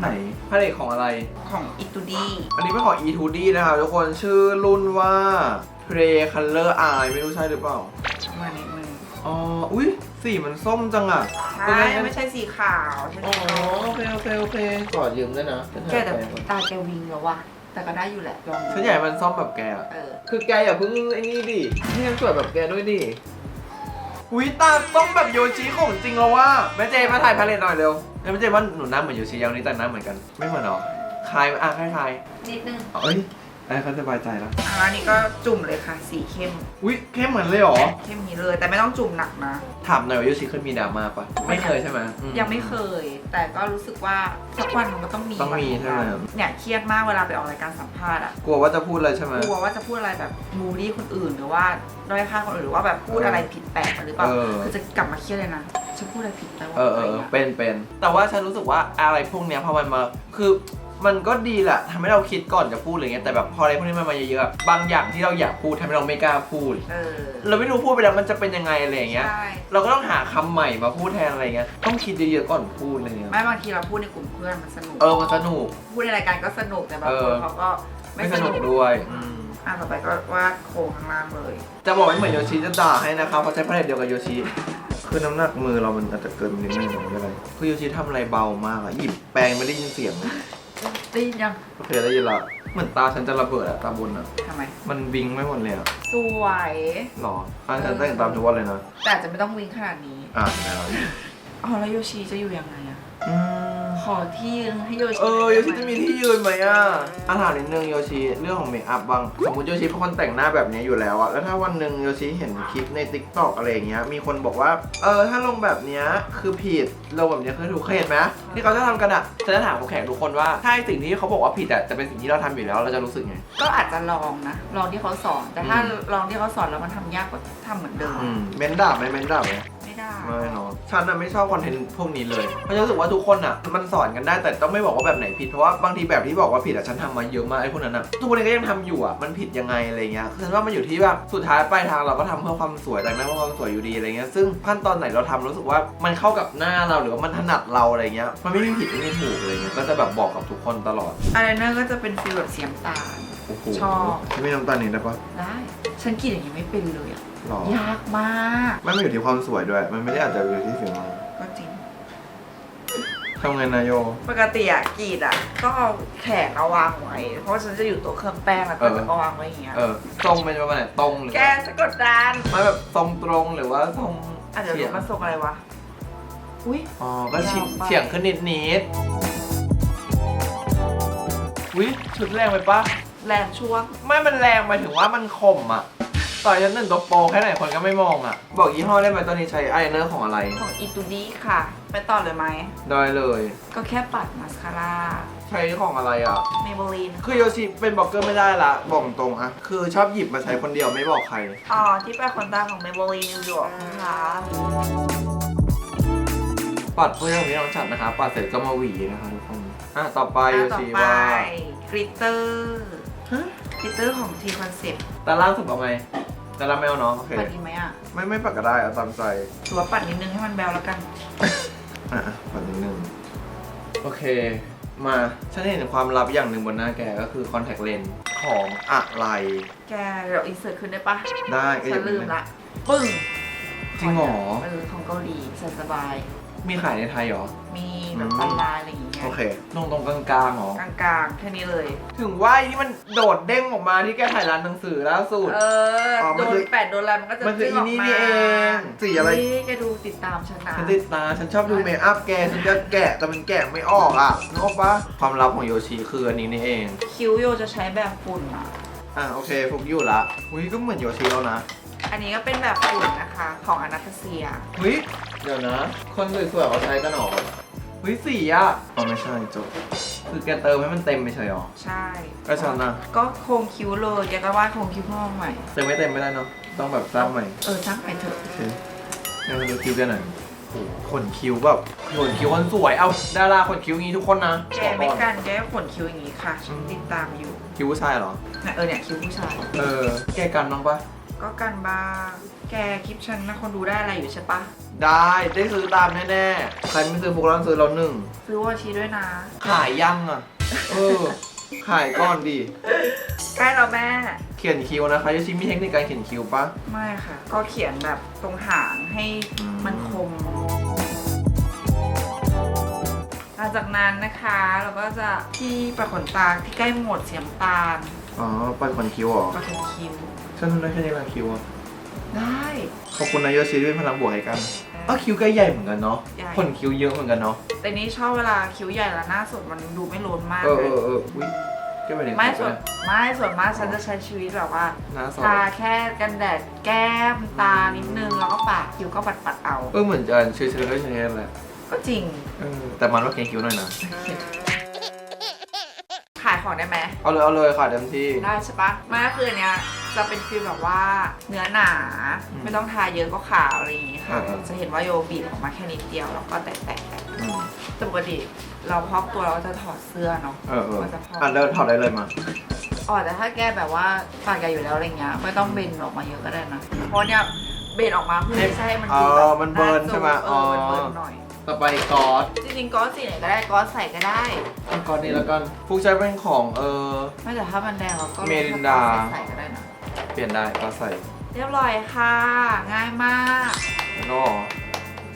[SPEAKER 1] ไหนพระเอกของอะไร
[SPEAKER 2] ของอิตูดี้
[SPEAKER 1] อันนี้เป็นของ E2D นะครับทุกคนชื่อรุ่นว่า Play Color Eye ไม่รู้ใช่หรือเปล่า
[SPEAKER 2] ประมาณนี้มือ
[SPEAKER 1] อ๋อ อุ้ยสีมันส้มจังอะ
[SPEAKER 2] ใช่ไม่ใช่สีขาวใช่
[SPEAKER 1] อ๋อ
[SPEAKER 2] สีขาว
[SPEAKER 1] โอเคโอเคโอเคขอยืมด้วยนะ
[SPEAKER 2] แกแต่ตาแกวิงแล้วว่ะแต่ก็ได้อยู่แหละลองดู
[SPEAKER 1] ฉันอยากให้มันส้มแบบแกอะ
[SPEAKER 2] เออ
[SPEAKER 1] คือแกอย่าเพิ่งไอ้นี่ดินี่ฉันสวยแบบแกด้วยดิอุ้ยตาต้องแบบโยชิของจริงแล้วว่าแม่เจมาถ่ายพาเลตหน่อยเร็ว แม่เจว่าหนูหน้าเหมือนโยชิยังนี้แต่หน้าเหมือนกัน ไม่เหมือนหรอคล้ายไหมอะคล้ายคล้าย
[SPEAKER 2] นิดนึง
[SPEAKER 1] ๆเอ้ยไอ้เขาสบายใจแล้ว
[SPEAKER 2] อะแล้วอันนี้ก็จุ่มเลยค่ะ สีเข้ม
[SPEAKER 1] อุ้ยแค่เหมือนเลยเหรอ
[SPEAKER 2] เข้มนี้เลย แต่ไม่ต้องจุ่มหนักนะ
[SPEAKER 1] ถามหน่อยว่าโยชิเคยมีดราม่าปะไม่เคยใช่ไหมอื
[SPEAKER 2] ยังไม่เคย แต่ก็รู้สึกว่าสักวันมันก็ต้องมี
[SPEAKER 1] ต้องมี
[SPEAKER 2] วันข
[SPEAKER 1] ใช่ไหม
[SPEAKER 2] เราเนี่ยเครียดมากเวลาไปออกรายการสัมภาษณ์อะ
[SPEAKER 1] กลัวว่าจะพูดอะไรใช่ไหม
[SPEAKER 2] กลัวว่าจะพูดอะไรแบบมูรี่คนอื่นหรือว่าด้อยค่าคนอื่นหรือว่าแบบพูดอะไรผิดแปลกไปหรือเปล่า
[SPEAKER 1] เออ
[SPEAKER 2] คือจะกลับมาเครียดเลยนะ ฉันพูดอะไรผิดไปวะ
[SPEAKER 1] เออเอ
[SPEAKER 2] อะไร
[SPEAKER 1] อ
[SPEAKER 2] เงี้ย
[SPEAKER 1] เป็นเป็นแต่ว่าฉันรู้สึกว่าอะไรพวกเนี้ยพอมันมาคือมันก็ดีแหละทำให้เราคิดก่อนจะพูดอะไรเงี้ยแต่แบบพออะไรพวกนี้มันมาเยอะๆอะบางอย่างที่เราอยากพูดทำให้เราไม่กล้าพูด
[SPEAKER 2] เออ
[SPEAKER 1] เราไม่รู้พูดไปแล้วมันจะเป็นยังไงอะไรอย่างเงี้ย
[SPEAKER 2] ใช่
[SPEAKER 1] เราก็ต้องหาคำใหม่มาพูดแทนอะไรเงี้ยต้องคิดเยอะๆก่อนพูดอะไรเงี้ย
[SPEAKER 2] ไม่บางทีเราพูดในกลุ่มเพื่อนมันสนุก
[SPEAKER 1] เออมันสนุก
[SPEAKER 2] พูดในรายการก็สนุกแต่บาง
[SPEAKER 1] เอ
[SPEAKER 2] ค
[SPEAKER 1] อ
[SPEAKER 2] นเขาก็ไม่
[SPEAKER 1] ไม่
[SPEAKER 2] ส
[SPEAKER 1] ส
[SPEAKER 2] นุ
[SPEAKER 1] นุ
[SPEAKER 2] ก
[SPEAKER 1] กด้วยอืม
[SPEAKER 2] อะต่อไปก็วาดโครงข้างล่างเลย
[SPEAKER 1] จะบอกไม่เหมือนโยชิจะด่าให้นะครับเพราะใช้พาเลตเดียวกับโยชิ คือน้ำหนักมือเรามันอาจจะเกินไปนิดนึงหรือไม่เป็นไรคือโยชิทำอะไรเบามากอะหยิบแปรงไม่ได้ยินเสียงเลย
[SPEAKER 2] ได้ยินยัง
[SPEAKER 1] โอเคได้ยินละเหมือนตาฉันจะระเบิดอะตาบนอะ
[SPEAKER 2] ทำไม
[SPEAKER 1] มันวิงไม่หมดเลยอะ
[SPEAKER 2] สวย
[SPEAKER 1] หรออันฉันแต่งตามทุกวันเลยนะ
[SPEAKER 2] แต่อาจจะไม่ต้องวิ่งขนาดนี้
[SPEAKER 1] อะไหนเรา
[SPEAKER 2] อ๋อแล้วโยชิจะอยู่ยังไงอะ
[SPEAKER 1] อืม
[SPEAKER 2] ข อที่ยืนให้โยชิ
[SPEAKER 1] เออโยชิจะมีที่ยืนไหมอะอาถามนิดนึงโยชิเรื่องของเมคอัพบางสมมติโยชิเป็นคนแต่งหน้าแบบนี้อยู่แล้วอะแล้วถ้าวันหนึ่งโยชิเห็นคลิปใน t ิ k t o k อะไรอย่างเงี้ยมีคนบอกว่าเออถ้าลงแบบเนี้ยคือผิดลงแบบเนี้ยคือถูกเคยเห็นไหมที่เขาจะทำกันอะจะถามผู้แข่งทุกคนว่าถ้าไอ้สิ่งที่เขาบอกว่าผิดอะจะเป็นสิ่งที่เราทำอยู่แล้วเราจะรู้สึกไง
[SPEAKER 2] ก็อาจจะลองนะ ลองที่เขาสอน แต่ถ้า
[SPEAKER 1] อืม
[SPEAKER 2] ลองที่เขาสอนแล้วมันทำยากก็ทำเหมือนเดิม
[SPEAKER 1] อืมเม้นด่าไหมเม้นด่าไหม
[SPEAKER 2] ไม่ได้
[SPEAKER 1] ไม่เนาะฉันน่ะไม่ชอบคอนเทนต์พวกนี้เลย เพราะฉันรู้สึกว่าทุกคนอะ มันสอนกันได้แต่ต้องไม่บอกว่าแบบไหนผิดเพราะว่าบางทีแบบที่บอกว่าผิดอะฉันทำมาเยอะมากไอ้พวกนั้นอะทุกวันนี้ก็ยังทำอยู่อะมันผิดยังไงอะไรเงี้ยฉันว่ามันอยู่ที่ว่าสุดท้ายปลายทางเราก็ทำเพื่อความสวยแต่งหน้าเพื่อความสวยอยู่ดีอะไรเงี้ยซึ่งขั้นตอนไหนเราทำรู้สึกว่ามันเข้ากับหน้าเราหรือว่ามันถนัดเราอะไรเงี้ยมันไม่มีผิดไม่มีถูกอะไรเงี้ยก็จะแบบบอกกับทุกคนตลอด
[SPEAKER 2] อายไลเนอร์ก็จะเป็นฟีลแบบเสียมตาล
[SPEAKER 1] โอ้โห
[SPEAKER 2] ชอบ
[SPEAKER 1] ไม่น้ำตาลนี่ได้ปะ
[SPEAKER 2] ได้ ฉันกรีดอย่างนี้ไม่เป็นเลยอะ
[SPEAKER 1] หรอยา
[SPEAKER 2] กมาก
[SPEAKER 1] มันไม่อยู่ที่ความสวยด้วย มันไม่ได้อาจจะอยู่ที่ฝีมือ
[SPEAKER 2] ก็จริง
[SPEAKER 1] ทำไงนายโย
[SPEAKER 2] ปกติอะกรีดอะต้องเอาแขนเอาวางไว้ เพราะว่าฉันจะอยู่ตัวเครื่องแป้งแล้วก็
[SPEAKER 1] เออ
[SPEAKER 2] จะเอาวางไว้อย่างเงี้ย
[SPEAKER 1] เออตรงเป็นประมาณไหนตรงหรือ
[SPEAKER 2] แก
[SPEAKER 1] ว่า
[SPEAKER 2] จะกดดัน
[SPEAKER 1] ไม่แบบทรงตรงหรือว่าทรง
[SPEAKER 2] อะเดี๋ยว
[SPEAKER 1] เฉี
[SPEAKER 2] ดู
[SPEAKER 1] ยง
[SPEAKER 2] มันส่งอะไรวะ อุ้ย
[SPEAKER 1] อ๋อก็เฉียง
[SPEAKER 2] ยาวไป
[SPEAKER 1] เฉียงขึ้นนิดนิดอุ้ยชุดแรงไปปะ
[SPEAKER 2] แรงช่วง
[SPEAKER 1] ไม่มันแรงหมายถึงว่ามันคมอะ ต่อยฉันหนึ่งตัวโปรแค่ไหนคนก็ไม่มองอะ บอกยี่ห้อได้ไหมตอนนี้ใช้ไอายไลเนอร์ของอะไร
[SPEAKER 2] ของอีตูดี้ค่ะ ไปต่อเลยไหม
[SPEAKER 1] ได้เลย
[SPEAKER 2] ก็แค่ปัดมาสคาร่า
[SPEAKER 1] ใช้ของอะไรอะ
[SPEAKER 2] เมเบลีน
[SPEAKER 1] คือโยชิเป็นบล็อกเกอร์ไม่ได้ละบอกตรงอะคือชอบหยิบมาใช้คนเดียวไม่บอกใคร
[SPEAKER 2] อ๋อ ที่แปะขนตาของเมเบลีนนิวยอร์กนะคะ
[SPEAKER 1] ปัดเพื่อที่น้องฉัดนะคะ ปัดเสร็จก็มาหวีนะคะทุกคน อะ ต่อไปโย
[SPEAKER 2] อะต่อ
[SPEAKER 1] ชิ
[SPEAKER 2] ไป
[SPEAKER 1] ว่า
[SPEAKER 2] กริตเตอร์
[SPEAKER 1] ฮะ
[SPEAKER 2] กริตเตอร์ของทีคอนเซ็ปต์
[SPEAKER 1] แต่ล่าสุดเอาไหมแต่ละไม่เอาเนาะโอเค
[SPEAKER 2] ปัดดีไหมอะ
[SPEAKER 1] ไม่ไม่ปัดก็ได้เอาตามใจ
[SPEAKER 2] ถือว่าปัดนิดนึงให้มันแบวแล้วกัน
[SPEAKER 1] อะอะปัดนิดนึง โอเค มา ฉันเห็นความลับอย่างหนึ่งบนหน้าแกก็คือคอนแทคเลนส์ของอะไร
[SPEAKER 2] แกเดี๋ยวอินเสิร์ตขึ้นได้ปะ
[SPEAKER 1] ได้ก็อ
[SPEAKER 2] ฉั
[SPEAKER 1] ย่าน
[SPEAKER 2] ลืมละปึ้ง
[SPEAKER 1] จริงเหรอ
[SPEAKER 2] เออของเกาหลีใส่สบาย
[SPEAKER 1] มีขายในไทยเหรอ
[SPEAKER 2] มีแบบ
[SPEAKER 1] อืม
[SPEAKER 2] ปันลายอะไรอย่างเงี้ย
[SPEAKER 1] โอเค ตรงตรงกลางๆเหรอ
[SPEAKER 2] กลางๆแค่นี้เลย
[SPEAKER 1] ถึงว่าไอ้ที่มันโดดเด้งออกมาที่แกถ่ายร้านหนังสือล่าสุด
[SPEAKER 2] เออ
[SPEAKER 1] อ๋อมั
[SPEAKER 2] โด
[SPEAKER 1] นคื
[SPEAKER 2] น
[SPEAKER 1] อ
[SPEAKER 2] แปดโดนอะไรมันก็จะ
[SPEAKER 1] มันคือ
[SPEAKER 2] จิ้ง
[SPEAKER 1] อี
[SPEAKER 2] ออก
[SPEAKER 1] นี่
[SPEAKER 2] มา
[SPEAKER 1] นี่เองสีอะไร
[SPEAKER 2] เฮ้ยแกดูติดตามฉันนะ
[SPEAKER 1] ฉันติดตา ฉันชอบดูเมคอัพแก ฉันจะแกะแต่มันแกะไม่ออกอะนึกออกปะความลับของโยชิคืออันนี้นี่เอง
[SPEAKER 2] คิ้วโยจะใช้แบบฝุ่นอะ
[SPEAKER 1] อะโอเคฟุกอยู่ละอุ้ยก็เหมือนโยชิแล้วนะ
[SPEAKER 2] อันนี้ก็เป็นแบบฝุ่นนะคะ ของอนาตาเซีย
[SPEAKER 1] เฮ้ยเดี๋ยวนะ คนสวยๆเขาใช้กันหรอ เฮ้ยสีอะอ๋อไม่ใช่จบคือแกเติมให้มันเต็มไม่ใช่หรอ
[SPEAKER 2] ใช่
[SPEAKER 1] ก็ฉันนะ
[SPEAKER 2] ก็โครงคิ้วเลยแกก็วาดโครงคิ้วเพิ่มใหม่
[SPEAKER 1] เติมไม่เต็มไม่ได้เนาะต้องแบบสร้างใหม่
[SPEAKER 2] เออจ้างไปเถอะ
[SPEAKER 1] โอเคงั้นมาดูคิ้วกันหน่อยโอ้โหขนคิ้วแบบขนคิ้วคนสวยเอาดาราขนคิ้วงี้ทุกคนนะ
[SPEAKER 2] แกไม่กันแกก็ขนคิ้วอย่างนี้ค่ะฉันติดตามอยู่
[SPEAKER 1] คิ้วผู้ชายเหรอ
[SPEAKER 2] เนี่ยเออเนี่ยคิ้วผู้ชาย
[SPEAKER 1] เออ แกกันบ้างปะ
[SPEAKER 2] ก็กันบ้างแกคลิปฉันนะคนดูได้อะไรอยู่ใช่ปะ
[SPEAKER 1] ได้ได้ซื้อตามแน่ๆ ใครไม่ซื้อฟุกร้อนซื้อเราหนึ่ง
[SPEAKER 2] ซื้อวอชีด้วยนะ
[SPEAKER 1] ขายยังอะ เออ ขายก่อนดิ
[SPEAKER 2] ใกล้แล้วแม่
[SPEAKER 1] เขียนคิ้วนะคะยูชิมีเทคนิคการเขียนคิ้วปะ
[SPEAKER 2] ไม่ค่ะ ก็เขียนแบบตรงหางให้
[SPEAKER 1] อืม
[SPEAKER 2] มันคม หลังจากนั้นนะคะ เราก็จะที่ประขนตาที่ใกล้หมดเสียมตาล
[SPEAKER 1] อ๋อปัดขนคิ้วเหรอ
[SPEAKER 2] ก็เป็นคิ้ว
[SPEAKER 1] ฉันทำได้แค่นี้ละคิ้วอะ
[SPEAKER 2] ได้
[SPEAKER 1] ขอบคุณนะโยชิที่เป็นพลังบวกให้กัน อ้าวคิ้วแกใหญ่เหมือนกันเนาะ
[SPEAKER 2] ใหญ่
[SPEAKER 1] ขนคิ้วเยอะเหมือนกันเนาะ
[SPEAKER 2] แต่นี้ชอบเวลาคิ้วใหญ่แล้วหน้าสดมันดูไม่โล้นมาก
[SPEAKER 1] เออ
[SPEAKER 2] เล
[SPEAKER 1] เอย อเอออุ้ยก็ไปถึง
[SPEAKER 2] ไม่
[SPEAKER 1] ฟุก
[SPEAKER 2] ส่วน
[SPEAKER 1] เนี่ย
[SPEAKER 2] ไม่ส่วนมากฉันจะใช้ชีวิตแบบว่า
[SPEAKER 1] หน้าซอ
[SPEAKER 2] ทายแค่กันแดดแก้มตานิดนึงแล้วก็ปากคิ้วก็ปัดปัดๆเอา
[SPEAKER 1] เออเหมือนกันชื่อชื่อก็ชื่อแหละ
[SPEAKER 2] ก็จริง
[SPEAKER 1] เออแต่มันว่าเก่งคิ้วหน่อยนะ
[SPEAKER 2] ขายของได้ไหม
[SPEAKER 1] เอาเลยเอาเลยค่ะเต็มที่
[SPEAKER 2] ได้ใช่ปะไม่ก็คืออันเนี้ย จะเป็นฟีลแบบว่าเนื้อหนา
[SPEAKER 1] อืม
[SPEAKER 2] ไม่ต้องทาเยอะก็ขาวอะไรอย่างงี้ค่ะ
[SPEAKER 1] อ่าๆ
[SPEAKER 2] จะเห็นว่าโยบีบออกมาแค่นิดเดียวแล้วก็แตะแตะแตะ
[SPEAKER 1] อืม
[SPEAKER 2] แต่ปกติเราพอกตัวเราก็จะถอดเสื้อเนาะ
[SPEAKER 1] เออเออ
[SPEAKER 2] มันจะพอ
[SPEAKER 1] อะเริ่มถอดได้เลยมา
[SPEAKER 2] อ๋อแต่ถ้าแกแบบว่าปากใหญ่อยู่แล้วอะไรเงี้ยไม่ต้องเบนออกมาเยอะก็ได้นะเพราะเนี่ยเบนออกมาเพื่อไม่ใช่ให้มันดูแบ
[SPEAKER 1] อ๋อบมันเบิร์นา
[SPEAKER 2] จู
[SPEAKER 1] ใช่ไหม
[SPEAKER 2] เออมัน
[SPEAKER 1] อ๋อ
[SPEAKER 2] เบิร์นหน่อย
[SPEAKER 1] ต่อไปกอด
[SPEAKER 2] จริงๆก็สีไหนก็ได้ก็ใส่ก็ได้
[SPEAKER 1] เอากอดนี้แล้วกันฟุกใช้เป็นของเออ
[SPEAKER 2] ไม่แต่ถ้ามันแดงเราก็
[SPEAKER 1] เมลินดา
[SPEAKER 2] ใส่ก็ได้นะ
[SPEAKER 1] เปลี่ยนได้ก็ใส่
[SPEAKER 2] เรียบร้อยค่ะ ง่ายมาก
[SPEAKER 1] แล้วก็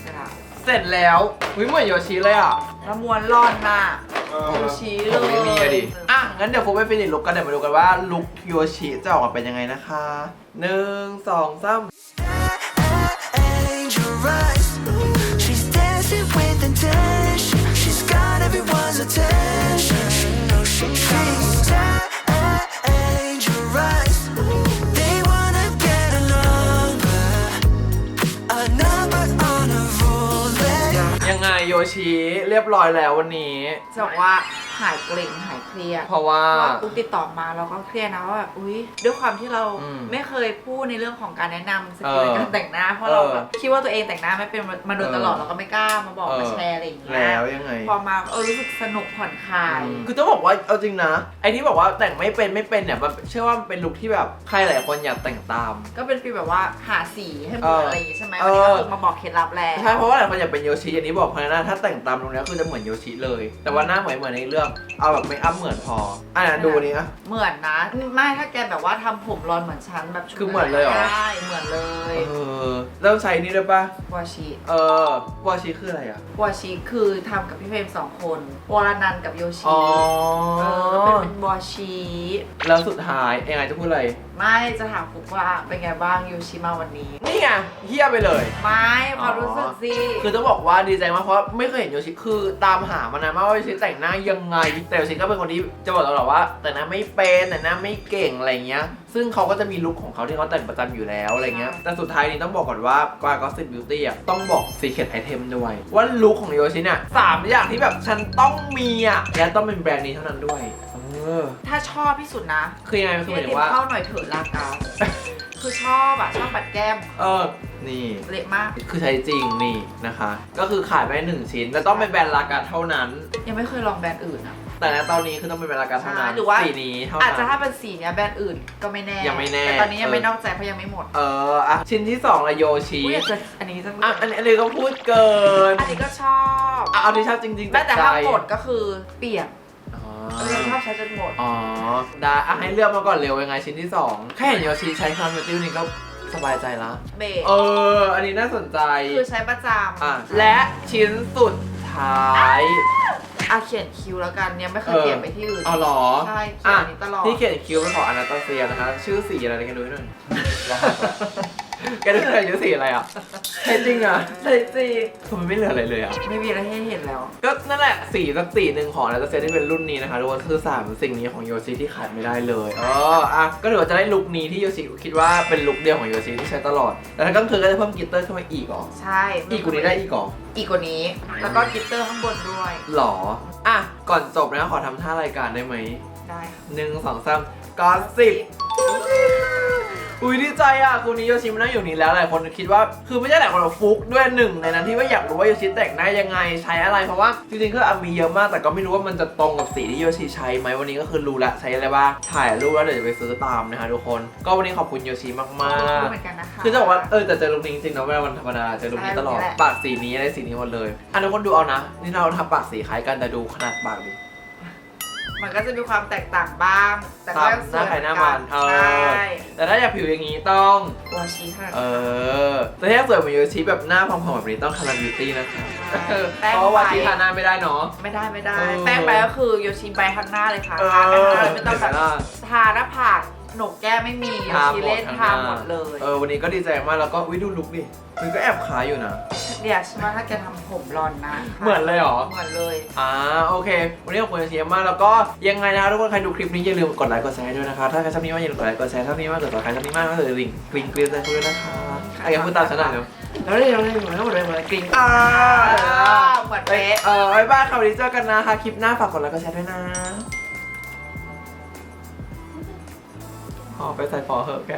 [SPEAKER 2] เสร็จละ
[SPEAKER 1] เสร็จแล้ววิเหมือนโยชิเลยอะ
[SPEAKER 2] แล้วม้วนร่อนน่ะ
[SPEAKER 1] เออ
[SPEAKER 2] โยชิเล
[SPEAKER 1] ผม
[SPEAKER 2] ย
[SPEAKER 1] ไม่มีอะดิอะงั้นเดี๋ยวฟุกไปฟินิชลุกกันเดี๋ยวมาดูกันว่าลุกโยชิจะออกมาเป็นยังไงนะคะหนึ่งสองสาม
[SPEAKER 4] Angel eyes. She's dancing with intention. She's got everyone's attention. She's angel
[SPEAKER 1] โยชิเรียบร้อยแล้ววันนี้
[SPEAKER 2] จะบอกว่าหายเกร็งหายเครียด
[SPEAKER 1] เพราะว่า
[SPEAKER 2] เพราะว่าปุ๊กติดต่อมาเราก็เครียดนะว่าแบบอุ้ยด้วยความที่เรา
[SPEAKER 1] อืม
[SPEAKER 2] ไม่เคยพูดในเรื่องของการแนะนำส
[SPEAKER 1] เอ
[SPEAKER 2] กิล
[SPEAKER 1] อ
[SPEAKER 2] การแต่งหน้า เพราะเรา
[SPEAKER 1] เออ
[SPEAKER 2] แบบคิดว่าตัวเองแต่งหน้าไม่เป็นมาโดยตลอด
[SPEAKER 1] เออ
[SPEAKER 2] เราก็ไม่กล้ามาบอก
[SPEAKER 1] เออ
[SPEAKER 2] มาแชร์อะไรอย่างเงี้ย
[SPEAKER 1] แล้วยังไง
[SPEAKER 2] พอมาเออรู้สึกสนุกผ่อนคลาย
[SPEAKER 1] คือต้องบอกว่าเอาจริงนะ ไอที่บอกว่าแต่งไม่เป็นไม่เป็นเนี่ยมันเชื่อว่ามันเป็นลุคที่แบบใครหลายคนอยากแต่งตาม
[SPEAKER 2] ก็เป็นฟีลแบบว่าหาสีให้เห
[SPEAKER 1] เอ
[SPEAKER 2] มือน
[SPEAKER 1] อ
[SPEAKER 2] อะไรอย่างงี้ใช่ไหม
[SPEAKER 1] เอ
[SPEAKER 2] วัน
[SPEAKER 1] อ
[SPEAKER 2] นี้ก็คือมาบอกเคล็ดลับแล้ว
[SPEAKER 1] ใช่เพราะว่าหลายคนอยากเป็นโยชิอันนี้บอกเพราะนะถ้าแต่งตามตรงเนี้ยคือจะเหมือนโยชิเลย แต่ว่าหน้าเหมือนเหมือนในเรื่องเอาแบบไม่อัพเหมือนพอ อะดูอันนี้อะ
[SPEAKER 2] เหมือนนะ ไม่ถ้าแกแบบว่าทำผมรอนเหมือนฉันแบบชุด
[SPEAKER 1] คือเหมือนเลยเหรอ
[SPEAKER 2] ได้เหมือนเลย
[SPEAKER 1] เออเริ่มใช้นี่ด้วยปะ
[SPEAKER 2] วาชิ
[SPEAKER 1] เออวาชิคืออะไรอะ
[SPEAKER 2] วาชิคือทำกับพี่เฟรมสองคนวรนันท์กับโยชิ
[SPEAKER 1] อ๋อ
[SPEAKER 2] เออเป็นเป็นวาชิ
[SPEAKER 1] แล้วสุดท้ายยังไงจะพูดอะไร
[SPEAKER 2] ไม่จะถามฟุกว่าเป็นไงบ้างโยชิมาวันนี้
[SPEAKER 1] นี่ไงเฮียไปเลย
[SPEAKER 2] ไม่ความรู้สึกสิ
[SPEAKER 1] คือต้องบอกว่าดีใจมากเพราะไม่เคยเห็นโยชิคือตามหามานานมากว่าโยชิแต่งหน้ายังไง แต่โยชิก็เป็นคนที่จะบอกตลอดว่า แต่งหน้าไม่เป็นแต่งหน้าไม่เก่งอะไรเงี้ย ซึ่งเขาก็จะมีลุคของเขาที่เขาแต่งประจำอยู่แล้วอะไรเงี้ย แต่สุดท้ายนี้ต้องบอกก่อนว่ากวาก็สิบบิวตี้อะต้องบอกซีเค t ไอเทมด้วย ว่าลุคของโยชิเนี่ยสามอย่างที่แบบฉันต้องมีอะและต้องเป็นแบรนด์นี้เท่านั้นด้วยเออ
[SPEAKER 2] ถ้าชอบที่สุดนะ
[SPEAKER 1] คือยังไงคือหมายถึ
[SPEAKER 2] เรีย
[SPEAKER 1] ง
[SPEAKER 2] ก
[SPEAKER 1] ว่า
[SPEAKER 2] เข้าหน่อยเถอะลากาคือชอบอะชอบปัดแก้ม
[SPEAKER 1] เออ นี่
[SPEAKER 2] เละมาก
[SPEAKER 1] คือใช้จริงนี่นะคะ ก็คือขายไปหนึ่งชิ้นและต้องเป็นแบรนด์ลากาเท่านั้น
[SPEAKER 2] ยังไม่เคยลองแบรนด์อื่นอะ
[SPEAKER 1] แต่ณตอนนี้คือต้องเป็นแบรนด์ลากาเท่านั้น
[SPEAKER 2] ใช่หรือว่า
[SPEAKER 1] สีนี้เท่า
[SPEAKER 2] อาจ
[SPEAKER 1] นั้
[SPEAKER 2] จะ
[SPEAKER 1] น
[SPEAKER 2] ถ้าเป็นสีเนี้ยแบรนด์อื่นก็ไม่แน่
[SPEAKER 1] ยังไม่แน่
[SPEAKER 2] แต่ตอนนี้ยังไม่
[SPEAKER 1] เออ
[SPEAKER 2] นอกใจเพราะยังไม่หมด
[SPEAKER 1] เอออะชิ้นที่สองละโยชิ
[SPEAKER 2] อุ้ยอยากจะอันนี้จังเลย
[SPEAKER 1] อะอันนี้อันนี้ก็พูดเกิน
[SPEAKER 2] อันนี้ก็ชอบ
[SPEAKER 1] อะเอาที่ชอบจริงๆ
[SPEAKER 2] แม้แต่
[SPEAKER 1] ใจ
[SPEAKER 2] ถ้าหมดก็คือเปียก
[SPEAKER 1] อ๋อ
[SPEAKER 2] เออชอบใช้จนหมด
[SPEAKER 1] อ๋อได้อะให้เลือกมาก่อนเร็วยังไงชิ้นที่สองแค่เห็นโยชิใช้คาร์เมติลนี่ก็สบายใจละ
[SPEAKER 2] เบรก
[SPEAKER 1] เออ อันนี้น่าสนใจ
[SPEAKER 2] คือใช้ประจำ
[SPEAKER 1] อะ และชิ้นสุดท้าย
[SPEAKER 2] อะเขียนคิวแล้วกันยังไม่เคยเปลี่ยนไปที่อื่น
[SPEAKER 1] เอาเหรอ
[SPEAKER 2] ใช่เขียนอันนี้ตลอด
[SPEAKER 1] ที่เขียนคิวเป็นของอนาตาเซียนะคะ ชื่อสีอะไรกันดูให้หน่อย แกดูหน่อยชื่อสีอะไรอะใช่จริงอะ
[SPEAKER 2] ใช่จริง
[SPEAKER 1] คือมันไม่เหลืออะไรเลยอะ
[SPEAKER 2] ไม่มีอะไรให้เห็นแล้ว
[SPEAKER 1] ก็นั่นแหละสีสักสีหนึ่งของอนาตาเซียที่เป็นรุ่นนี้นะคะทุกคนคือสามสิ่งนี้ของโยชิที่ขาดไม่ได้เลยเอออะก็ถือว่าจะได้ลุคนี้ที่โยชิคิดว่าเป็นลุคเดียวของโยชิที่ใช้ตลอด แต่ถ้ากลางคืนก็จะเพิ่มกลิตเตอร์ขึ้นมาอีกเหรอ
[SPEAKER 2] ใช่
[SPEAKER 1] อีกกว่านี้ได้อีกเหรอ
[SPEAKER 2] อีกกว่านี้ แล้วก็กลิตเตอร์ข้างบนด้วย
[SPEAKER 1] หรอ อะ ก่อนจบนะขอทำท่ารายการได้ไหม
[SPEAKER 2] ได้ค่ะ
[SPEAKER 1] หนึ่งสองสามก็สิบ อุ้ยดีใจอะคุณนี้โยชิมานั่งอยู่นี่แล้วหลายคนคิดว่าคือไม่ใช่หลายคนหรอกฟุกด้วยหนึ่งในนั้นที่ว่าอยากรู้ว่าโยชิแต่งหน้ายังไงใช้อะไรเพราะว่าจริงๆก็อะมีเยอะมากแต่ก็ไม่รู้ว่ามันจะตรงกับสีที่โยชิใช้ไหมวันนี้ก็คือรู้ละใช้อะไรบ้างถ่ายรูปแล้วเดี๋ยวจะไปซื้อตามนะคะทุกคน ก็วันนี้ขอบคุณโยชิมาก
[SPEAKER 2] ขอบคุณ
[SPEAKER 1] ๆ
[SPEAKER 2] เหมือนกันนะคะ
[SPEAKER 1] คือจะบอกว่าเออแต่เจอลุคนี้จริงๆนะเวลาวันธรรมดาเจอลุคนี้ตลอด
[SPEAKER 2] ใช่แบบนี้แหละ
[SPEAKER 1] ปากสีนี้อะไรสีนี้หมดเลยอะทุกคนดูเอานะ นี่เราทำปากสีคล้ายกันแต่ดูขนาดปากดิ
[SPEAKER 2] มันก็จะมีความแตกต่างบ้าง แต่ก็ยังสวย
[SPEAKER 1] หน้าใครหน้ามันเออ
[SPEAKER 2] ใช่
[SPEAKER 1] แต่ถ้าอยากผิวอย่างนี้ต้อง
[SPEAKER 2] วาชิค่ะ
[SPEAKER 1] เออแต่ถ้าอยากสวยเหมือนโยชิแบบหน้าพองๆแบบนี้ต้องคาราบิวตี้นะคะ
[SPEAKER 2] ใช่
[SPEAKER 1] เออ
[SPEAKER 2] แป้ง
[SPEAKER 1] เพราะว่า
[SPEAKER 2] ไป
[SPEAKER 1] วาชิทาหน้าไม่ได้เนาะ
[SPEAKER 2] ไม่ได้ไม่ได้
[SPEAKER 1] เออ
[SPEAKER 2] แป้งไปก็คือโยชิใบข้างหน้าเลยค่ะ
[SPEAKER 1] เออ
[SPEAKER 2] ทาไปข้างหน้าเลยไม่ต้องแบบ
[SPEAKER 1] เห็นไหมล่ะ
[SPEAKER 2] ทาหน้าผาก หนกแก้ไม่มีโย
[SPEAKER 1] ทา
[SPEAKER 2] ชิ
[SPEAKER 1] หมด
[SPEAKER 2] เล่น
[SPEAKER 1] ทั้ง
[SPEAKER 2] ทา
[SPEAKER 1] หน้า
[SPEAKER 2] หมดเลย
[SPEAKER 1] เออวันนี้ก็ดีใจมากแล้วก็วิดูลุกดิมันก็แอบขายอยู่นะ
[SPEAKER 2] เดี๋ยวฉันว่าถ้าแกทำผมรอนนะ
[SPEAKER 1] เหมือนเลยเหรอ
[SPEAKER 2] เหมือนเลย
[SPEAKER 1] อ่าโอเค วันนี้ขอบคุณเชียร์มากแล้วก็ยังไงนะคะทุกคนใครดูคลิปนี้อย่าลืมกดไลค์กดแชร์ด้วยนะคะถ้าใครชอบนี้มากอย่าลืมกดไลค์กดแชร์ถ้ามีมากกดต่อใครชอบนี้มากก็เลยลิงก์กลิงก์กลิงก์ด้วยนะคะไอ้ยังพูดตามฉันหน่อยเร็วแล้วเร็วเร็วเร็วเร็วเร็วเร็วกลิงก์อ่า
[SPEAKER 2] เหมือนเป๊ะ
[SPEAKER 1] เออบ๊ายบายค่ะวันนี้เจอกันนะคะคลิปหน้าฝากกดไลค์กดแชร์ด้วยนะ อ๋อไปใส่ฟอเหอะแก